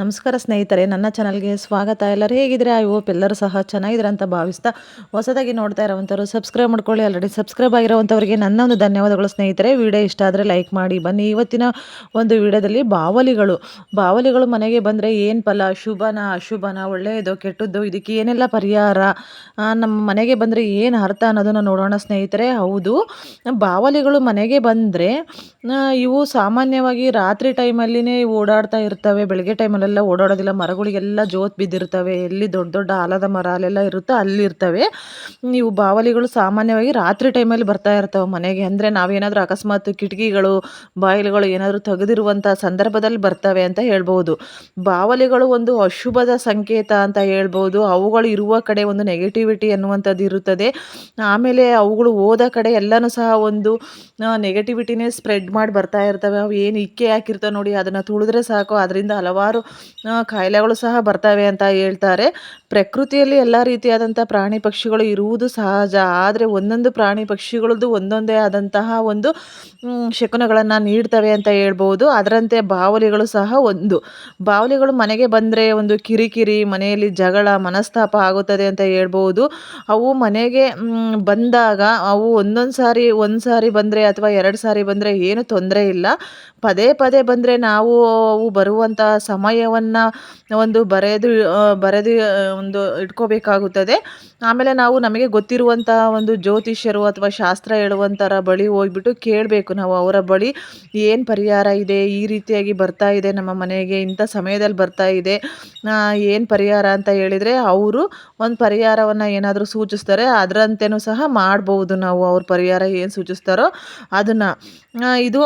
ನಮಸ್ಕಾರ ಸ್ನೇಹಿತರೆ, ನನ್ನ ಚಾನಲ್ಗೆ ಸ್ವಾಗತ. ಎಲ್ಲರೂ ಹೇಗಿದ್ರೆ ಐ ಹೋಪ್ ಎಲ್ಲರೂ ಸಹ ಚೆನ್ನಾಗಿದ್ರೆ ಅಂತ ಭಾವಿಸ್ತಾ ಹೊಸದಾಗಿ ನೋಡ್ತಾ ಇರೋವಂಥವ್ರು ಸಬ್ಸ್ಕ್ರೈಬ್ ಮಾಡ್ಕೊಳ್ಳಿ. ಆಲ್ರೆಡಿ ಸಬ್ಸ್ಕ್ರೈಬ್ ಆಗಿರೋವಂಥವ್ರಿಗೆ ನನ್ನ ಒಂದು ಧನ್ಯವಾದಗಳು ಸ್ನೇಹಿತರೆ. ವಿಡಿಯೋ ಇಷ್ಟ ಆದರೆ ಲೈಕ್ ಮಾಡಿ. ಬನ್ನಿ ಇವತ್ತಿನ ಒಂದು ವಿಡಿಯೋದಲ್ಲಿ ಬಾವಲಿಗಳು. ಬಾವಲಿಗಳು ಮನೆಗೆ ಬಂದರೆ ಏನು ಫಲ? ಶುಭನ? ಅಶುಭನ? ಒಳ್ಳೆಯದು, ಕೆಟ್ಟದ್ದು? ಇದಕ್ಕೆ ಏನೆಲ್ಲ ಪರಿಹಾರ? ನಮ್ಮ ಮನೆಗೆ ಬಂದರೆ ಏನು ಅರ್ಥ ಅನ್ನೋದನ್ನು ನೋಡೋಣ ಸ್ನೇಹಿತರೆ. ಹೌದು, ಬಾವಲಿಗಳು ಮನೆಗೆ ಬಂದರೆ ಇವು ಸಾಮಾನ್ಯವಾಗಿ ರಾತ್ರಿ ಟೈಮಲ್ಲಿನೇ ಓಡಾಡ್ತಾ ಇರ್ತವೆ. ಬೆಳಗ್ಗೆ ಟೈಮಲ್ಲಿ ಅಲ್ಲೆಲ್ಲ ಓಡಾಡೋದಿಲ್ಲ, ಮರಗಳಿಗೆಲ್ಲ ಜೋತ್ ಬಿದ್ದಿರ್ತವೆ, ಎಲ್ಲಿ ದೊಡ್ಡ ದೊಡ್ಡ ಆಲದ ಮರ ಅಲ್ಲೆಲ್ಲ ಇರುತ್ತೋ ಅಲ್ಲಿರ್ತವೆ. ನೀವು ಬಾವಲಿಗಳು ಸಾಮಾನ್ಯವಾಗಿ ರಾತ್ರಿ ಟೈಮಲ್ಲಿ ಬರ್ತಾ ಇರ್ತವೆ ಮನೆಗೆ. ಅಂದರೆ ನಾವೇನಾದರೂ ಅಕಸ್ಮಾತ್ ಕಿಟಕಿಗಳು ಬಾಯಿಲುಗಳು ಏನಾದರೂ ತೆಗೆದಿರುವಂಥ ಸಂದರ್ಭದಲ್ಲಿ ಬರ್ತವೆ ಅಂತ ಹೇಳ್ಬೋದು. ಬಾವಲಿಗಳು ಒಂದು ಅಶುಭದ ಸಂಕೇತ ಅಂತ ಹೇಳ್ಬೋದು. ಅವುಗಳು ಇರುವ ಕಡೆ ಒಂದು ನೆಗೆಟಿವಿಟಿ ಅನ್ನುವಂಥದ್ದು ಇರುತ್ತದೆ. ಆಮೇಲೆ ಅವುಗಳು ಹೋದ ಕಡೆ ಎಲ್ಲನೂ ಸಹ ಒಂದು ನೆಗೆಟಿವಿಟಿನೇ ಸ್ಪ್ರೆಡ್ ಮಾಡಿ ಬರ್ತಾ ಇರ್ತವೆ. ಅವು ಏನು ಇಕ್ಕೆ ಹಾಕಿರ್ತಾವೆ ನೋಡಿ, ಅದನ್ನು ತುಳಿದ್ರೆ ಸಾಕು. ಅದರಿಂದ ಹಲವಾರು ಕಾಯಿಲೆಗಳು ಸಹ ಬರ್ತವೆ ಅಂತ ಹೇಳ್ತಾರೆ. ಪ್ರಕೃತಿಯಲ್ಲಿ ಎಲ್ಲ ರೀತಿಯಾದಂಥ ಪ್ರಾಣಿ ಪಕ್ಷಿಗಳು ಇರುವುದು ಸಹಜ. ಆದರೆ ಒಂದೊಂದು ಪ್ರಾಣಿ ಪಕ್ಷಿಗಳದ್ದು ಒಂದೊಂದೇ ಆದಂತಹ ಒಂದು ಶಕುನಗಳನ್ನು ನೀಡ್ತವೆ ಅಂತ ಹೇಳ್ಬೋದು. ಅದರಂತೆ ಬಾವಲಿಗಳು ಸಹ ಒಂದು. ಬಾವಲಿಗಳು ಮನೆಗೆ ಬಂದರೆ ಒಂದು ಕಿರಿಕಿರಿ, ಮನೆಯಲ್ಲಿ ಜಗಳ, ಮನಸ್ತಾಪ ಆಗುತ್ತದೆ ಅಂತ ಹೇಳ್ಬೋದು. ಅವು ಮನೆಗೆ ಬಂದಾಗ ಅವು ಒಂದೊಂದು ಸಾರಿ, ಒಂದು ಸಾರಿ ಬಂದರೆ ಅಥವಾ ಎರಡು ಸಾರಿ ಬಂದರೆ ಏನು ತೊಂದರೆ ಇಲ್ಲ. ಪದೇ ಪದೇ ಬಂದರೆ ನಾವು ಅವು ಬರುವಂಥ ಸಮಯವನ್ನು ಒಂದು ಬರೆದು ಬರೆದು ಒಂದು ಇಟ್ಕೋಬೇಕಾಗುತ್ತದೆ. ಆಮೇಲೆ ನಾವು ನಮಗೆ ಗೊತ್ತಿರುವಂತಹ ಒಂದು ಜ್ಯೋತಿಷ್ಯರು ಅಥವಾ ಶಾಸ್ತ್ರ ಹೇಳುವಂಥರ ಬಳಿ ಹೋಗ್ಬಿಟ್ಟು ಕೇಳಬೇಕು ನಾವು ಅವರ ಬಳಿ, ಏನು ಪರಿಹಾರ ಇದೆ, ಈ ರೀತಿಯಾಗಿ ಬರ್ತಾ ಇದೆ, ನಮ್ಮ ಮನೆಗೆ ಇಂಥ ಸಮಯದಲ್ಲಿ ಬರ್ತಾ ಇದೆ ಏನು ಪರಿಹಾರ ಅಂತ ಹೇಳಿದರೆ ಅವರು ಒಂದು ಪರಿಹಾರವನ್ನು ಏನಾದರೂ ಸೂಚಿಸ್ತಾರೆ ಅದರಂತೆಯೂ ಸಹ ಮಾಡ್ಬೋದು ನಾವು ಅವ್ರ ಪರಿಹಾರ ಏನು ಸೂಚಿಸ್ತಾರೋ ಅದನ್ನು. ಇದು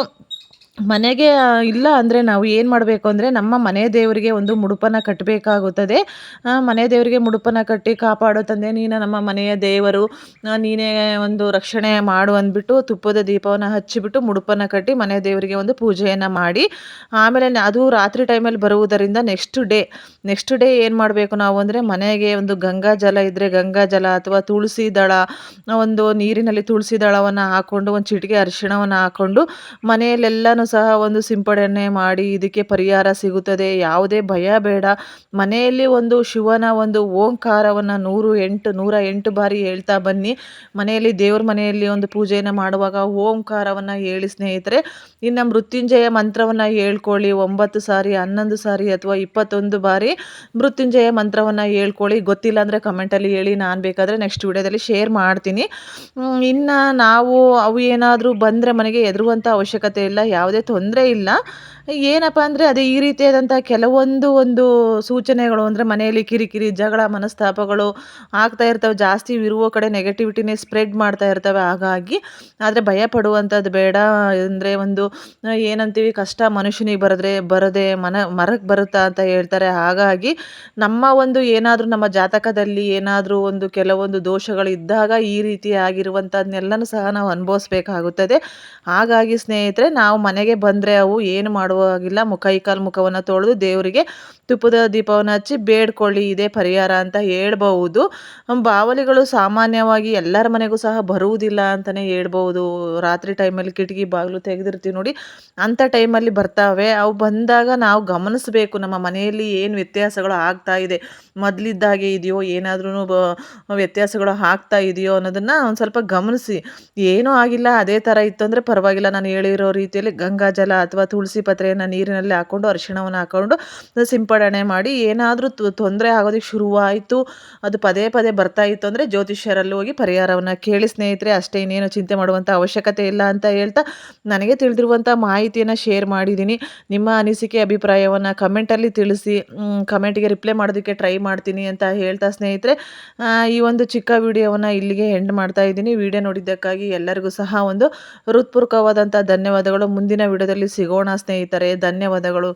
ಮನೆಗೆ ಇಲ್ಲ ಅಂದರೆ ನಾವು ಏನು ಮಾಡಬೇಕು ಅಂದರೆ ನಮ್ಮ ಮನೆ ದೇವರಿಗೆ ಒಂದು ಮುಡುಪನ್ನು ಕಟ್ಟಬೇಕಾಗುತ್ತದೆ ಮನೆ ದೇವರಿಗೆ ಮುಡುಪನ್ನು ಕಟ್ಟಿ ಕಾಪಾಡೋ ತಂದೆ, ನೀನು ನಮ್ಮ ಮನೆಯ ದೇವರು. ನೀನೇ ಒಂದು ರಕ್ಷಣೆ ಮಾಡು ಅಂದ್ಬಿಟ್ಟು ತುಪ್ಪದ ದೀಪವನ್ನು ಹಚ್ಚಿಬಿಟ್ಟು ಮುಡುಪನ್ನು ಕಟ್ಟಿ ಮನೆ ದೇವರಿಗೆ ಒಂದು ಪೂಜೆಯನ್ನು ಮಾಡಿ. ಆಮೇಲೆ ಅದು ರಾತ್ರಿ ಟೈಮಲ್ಲಿ ಬರುವುದರಿಂದ ನೆಕ್ಸ್ಟ್ ಡೇ ನೆಕ್ಸ್ಟ್ ಡೇ ಏನು ಮಾಡಬೇಕು ನಾವು ಅಂದರೆ ಮನೆಗೆ ಒಂದು ಗಂಗಾ ಜಲ ಇದ್ದರೆ ಗಂಗಾ ಜಲ ಅಥವಾ ತುಳಸಿ ದಳ ಒಂದು ನೀರಿನಲ್ಲಿ ತುಳಸಿ ದಳವನ್ನು ಹಾಕ್ಕೊಂಡು ಒಂದು ಚಿಟಿಕೆ ಅರಿಶಿಣವನ್ನು ಹಾಕ್ಕೊಂಡು ಮನೆಯಲ್ಲೆಲ್ಲನೂ ಸಹ ಒಂದು ಸಿಂಪಡಣೆ ಮಾಡಿ ಇದಕ್ಕೆ ಪರಿಹಾರ ಸಿಗುತ್ತದೆ. ಯಾವುದೇ ಭಯ ಬೇಡ. ಮನೆಯಲ್ಲಿ ಒಂದು ಶಿವನ ಒಂದು ಓಂಕಾರವನ್ನು ನೂರು ಎಂಟು, ನೂರ ಎಂಟು ಬಾರಿ ಹೇಳ್ತಾ ಬನ್ನಿ. ಮನೆಯಲ್ಲಿ ದೇವ್ರ ಮನೆಯಲ್ಲಿ ಒಂದು ಪೂಜೆಯನ್ನು ಮಾಡುವಾಗ ಓಂಕಾರವನ್ನು ಹೇಳಿ ಸ್ನೇಹಿತರೆ, ಇನ್ನು ಮೃತ್ಯುಂಜಯ ಮಂತ್ರವನ್ನು ಹೇಳ್ಕೊಳ್ಳಿ. ಒಂಬತ್ತು ಸಾರಿ, ಹನ್ನೊಂದು ಸಾರಿ ಅಥವಾ ಇಪ್ಪತ್ತೊಂದು ಬಾರಿ ಮೃತ್ಯುಂಜಯ ಮಂತ್ರವನ್ನು ಹೇಳ್ಕೊಳ್ಳಿ. ಗೊತ್ತಿಲ್ಲ ಅಂದರೆ ಕಮೆಂಟಲ್ಲಿ ಹೇಳಿ. ನಾನು ಬೇಕಾದರೆ ನೆಕ್ಸ್ಟ್ ವಿಡಿಯೋದಲ್ಲಿ ಶೇರ್ ಮಾಡ್ತೀನಿ. ಇನ್ನು ನಾವು ಅವು ಏನಾದರೂ ಬಂದರೆ ಮನೆಗೆ ಎದುರುವಂಥ ಅವಶ್ಯಕತೆ ಇಲ್ಲ. ಯಾವುದೇ ತೊಂದರೆ ಇಲ್ಲ. ಏನಪ್ಪ ಅಂದರೆ ಅದೇ ಈ ರೀತಿಯಾದಂಥ ಕೆಲವೊಂದು ಒಂದು ಸೂಚನೆಗಳು ಅಂದರೆ ಮನೆಯಲ್ಲಿ ಕಿರಿಕಿರಿ, ಜಗಳ, ಮನಸ್ತಾಪಗಳು ಆಗ್ತಾ ಇರ್ತವೆ, ಜಾಸ್ತಿ ಇರುವ ಕಡೆ ನೆಗೆಟಿವಿಟಿನೇ ಸ್ಪ್ರೆಡ್ ಮಾಡ್ತಾ ಇರ್ತವೆ, ಹಾಗಾಗಿ ಆದರೆ ಭಯ ಪಡುವಂಥದ್ದು ಬೇಡ. ಅಂದರೆ ಒಂದು ಏನಂತೀವಿ, ಕಷ್ಟ ಮನುಷ್ಯನಿಗೆ ಬರೆದ್ರೆ ಬರದೆ, ಮನ ಮರಕ್ಕೆ ಬರುತ್ತಾ ಅಂತ ಹೇಳ್ತಾರೆ. ಹಾಗಾಗಿ ನಮ್ಮ ಒಂದು ಏನಾದರೂ ನಮ್ಮ ಜಾತಕದಲ್ಲಿ ಏನಾದರೂ ಒಂದು ಕೆಲವೊಂದು ದೋಷಗಳು ಇದ್ದಾಗ ಈ ರೀತಿ ಆಗಿರುವಂಥದ್ನೆಲ್ಲನೂ ಸಹ ನಾವು ಅನುಭವಿಸ್ಬೇಕಾಗುತ್ತದೆ. ಹಾಗಾಗಿ ಸ್ನೇಹಿತರೆ, ನಾವು ಮನೆಗೆ ಬಂದರೆ ಅವು ಏನು ಮಾಡುವಾಗಿಲ್ಲ ಮುಖ ಕೈ ಕಾಲು ಮುಖವನ್ನು ತೊಳೆದು ದೇವರಿಗೆ ತುಪ್ಪದ ದೀಪವನ್ನು ಹಚ್ಚಿ ಬೇಡ್ಕೊಳ್ಳಿ, ಇದೇ ಪರಿಹಾರ ಅಂತ ಹೇಳ್ಬಹುದು. ಬಾವಲಿಗಳು ಸಾಮಾನ್ಯವಾಗಿ ಎಲ್ಲರ ಮನೆಗೂ ಸಹ ಬರುವುದಿಲ್ಲ ಅಂತಲೇ ಹೇಳ್ಬೋದು ರಾತ್ರಿ ಟೈಮಲ್ಲಿ ಕಿಟಕಿ ಬಾಗಿಲು ತೆಗೆದಿರ್ತೀವಿ ನೋಡಿ, ಅಂಥ ಟೈಮಲ್ಲಿ ಬರ್ತಾವೆ. ಅವು ಬಂದಾಗ ನಾವು ಗಮನಿಸಬೇಕು, ನಮ್ಮ ಮನೆಯಲ್ಲಿ ಏನು ವ್ಯತ್ಯಾಸಗಳು ಆಗ್ತಾ ಇದೆ, ಮೊದಲಿದ್ದಾಗೆ ಇದೆಯೋ ಏನಾದ್ರೂ ವ್ಯತ್ಯಾಸಗಳು ಆಗ್ತಾ ಇದೆಯೋ ಅನ್ನೋದನ್ನು ಒಂದು ಸ್ವಲ್ಪ ಗಮನಿಸಿ. ಏನೂ ಆಗಿಲ್ಲ, ಅದೇ ಥರ ಇತ್ತು ಅಂದರೆ ಪರವಾಗಿಲ್ಲ. ನಾನು ಹೇಳಿರೋ ರೀತಿಯಲ್ಲಿ ಗಂಗಾಜಲ ಅಥವಾ ತುಳಸಿ ಪತ್ರೆಯನ್ನು ನೀರಿನಲ್ಲಿ ಹಾಕ್ಕೊಂಡು ಅರಿಶಿಣವನ್ನು ಹಾಕ್ಕೊಂಡು ಸಿಂಪಡಣೆ ಮಾಡಿ ಏನಾದರೂ ತೊಂದರೆ ಆಗೋದಕ್ಕೆ ಶುರುವಾಯಿತು, ಅದು ಪದೇ ಪದೇ ಬರ್ತಾ ಇತ್ತು ಅಂದರೆ ಜ್ಯೋತಿಷ್ಯರಲ್ಲಿ ಹೋಗಿ ಪರಿಹಾರವನ್ನು ಕೇಳಿ ಸ್ನೇಹಿತರೆ, ಅಷ್ಟೇ ಇನ್ನೇನು ಚಿಂತೆ ಮಾಡುವಂಥ ಅವಶ್ಯಕತೆ ಇಲ್ಲ ಅಂತ ಹೇಳ್ತಾ ನನಗೆ ತಿಳಿದಿರುವಂಥ ಮಾಹಿತಿಯನ್ನು ಶೇರ್ ಮಾಡಿದ್ದೀನಿ. ನಿಮ್ಮ ಅನಿಸಿಕೆ, ಅಭಿಪ್ರಾಯವನ್ನು ಕಮೆಂಟಲ್ಲಿ ತಿಳಿಸಿ ಕಮೆಂಟಿಗೆ ರಿಪ್ಲೈ ಮಾಡೋದಕ್ಕೆ ಟ್ರೈ ಮಾಡ್ತೀನಿ ಅಂತ ಹೇಳ್ತಾ ಸ್ನೇಹಿತರೆ. ಈ ಒಂದು ಚಿಕ್ಕ ವಿಡಿಯೋವನ್ನು ಇಲ್ಲಿಗೆ ಎಂಡ್ ಮಾಡ್ತಾ ಇದ್ದೀನಿ. ವಿಡಿಯೋ ನೋಡಿದ್ದಕ್ಕಾಗಿ ಎಲ್ಲರಿಗೂ ಸಹ ಒಂದು ಹೃತ್ಪೂರ್ವಕವಾದಂಥ ಧನ್ಯವಾದಗಳು. ಮುಂದಿನ ವಿಡಿಯೋದಲ್ಲಿ ಸಿಗೋಣ ಸ್ನೇಹಿತರೆ. ಧನ್ಯವಾದಗಳು.